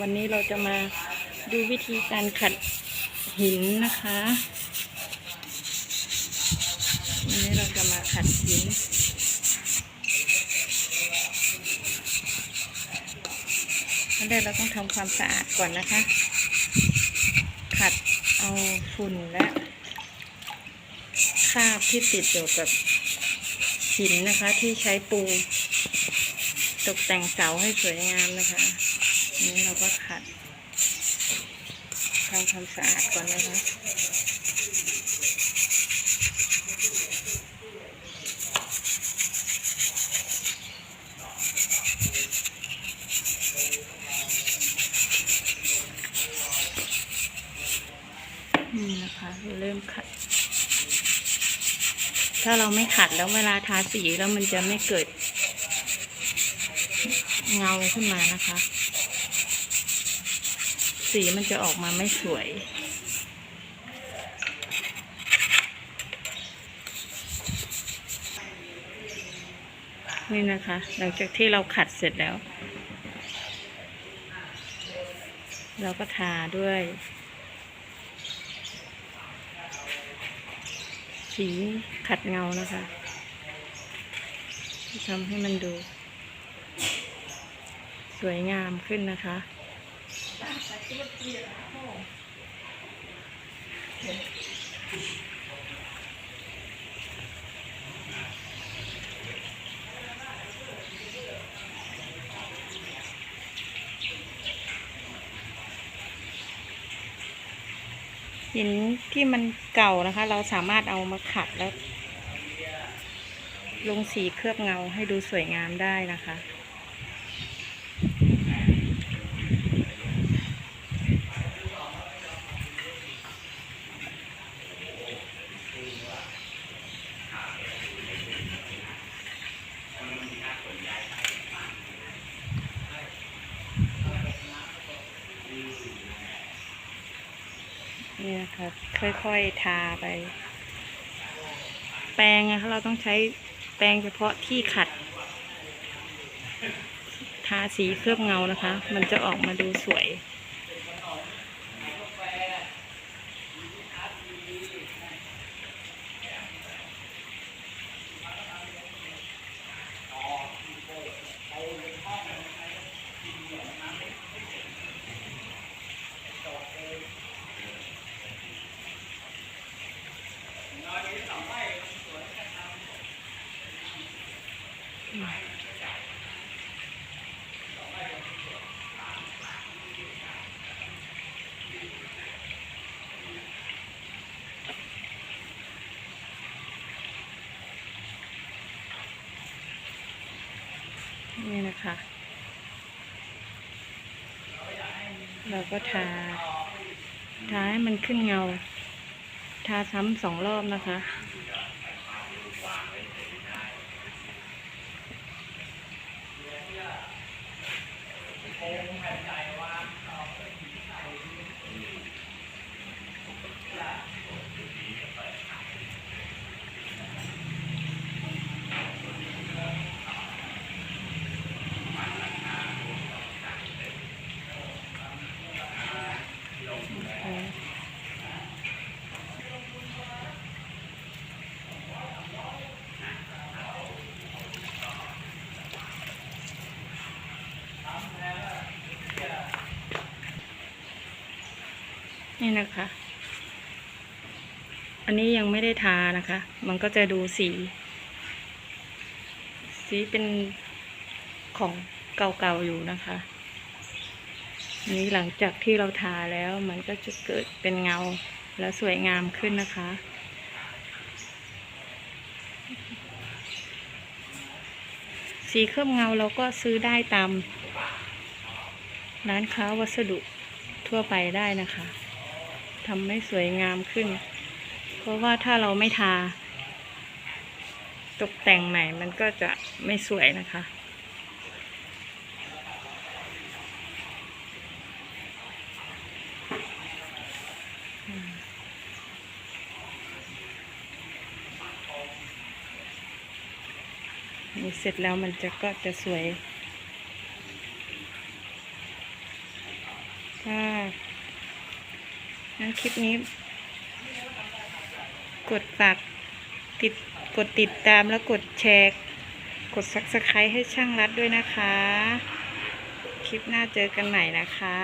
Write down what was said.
วันนี้เราจะมาดูวิธีการขัดหินนะคะวันนี้เราจะมาขัดหิน ขั้นแรกเราต้องทำความสะอาดก่อนนะคะ ขัดเอาฝุ่นและคราบที่ติดอยู่กับหินนะคะที่ใช้ปูตกแต่งเสาให้สวยงามนะคะ นี้เราก็ขัดทำความสะอาดก่อนนะคะนี่นะคะเริ่มขัด ถ้าเราไม่ขัดแล้วเวลาทาสีแล้วมันจะไม่เกิดเงาขึ้นมานะคะ สีมันจะออกมาไม่สวย นี่นะคะ หลังจากที่เราขัดเสร็จแล้ว เราก็ทาด้วย สีขัดเงานะคะทำให้มันดู สวยงามขึ้นนะคะ หินที่มันเก่านะคะ เราสามารถเอามาขัดแล้ว ลงสีเคลือบเงาให้ดูสวยงามได้นะคะ นี่นะคะค่อยๆทาไป แปรงนะคะเราต้องใช้แปรงเฉพาะที่ขัด ทาสีเคลือบเงานะคะ มันจะออกมาดูสวย นี่นะคะ เราก็ทา ทาให้มันขึ้นเงา ทาซ้ำสองรอบนะคะ นี่นะคะ อันนี้ยังไม่ได้ทานะคะ มันก็จะดูสี สีเป็นของเก่าๆอยู่นะคะนนี้หลังจากที่เราทาแล้วมันก็จะเกิดเป็นเงาและสวยงามขึ้นนะคะ สีเคลือบเงาเราก็ซื้อได้ตาม ร้านค้าวัสดุทั่วไปได้นะคะ ทำให้สวยงามขึ้น เพราะว่าถ้าเราไม่ทา ตกแต่งใหม่มันก็จะไม่สวยนะคะ นี่เสร็จแล้วมันจะก็จะสวยค่ะ งั้นคลิปนี้ กดฝากติดกดติดตามแล้วกดแชร์ กดซักสไครต์ให้ช่างรัดด้วยนะคะ คลิปหน้าเจอกันใหม่นะคะ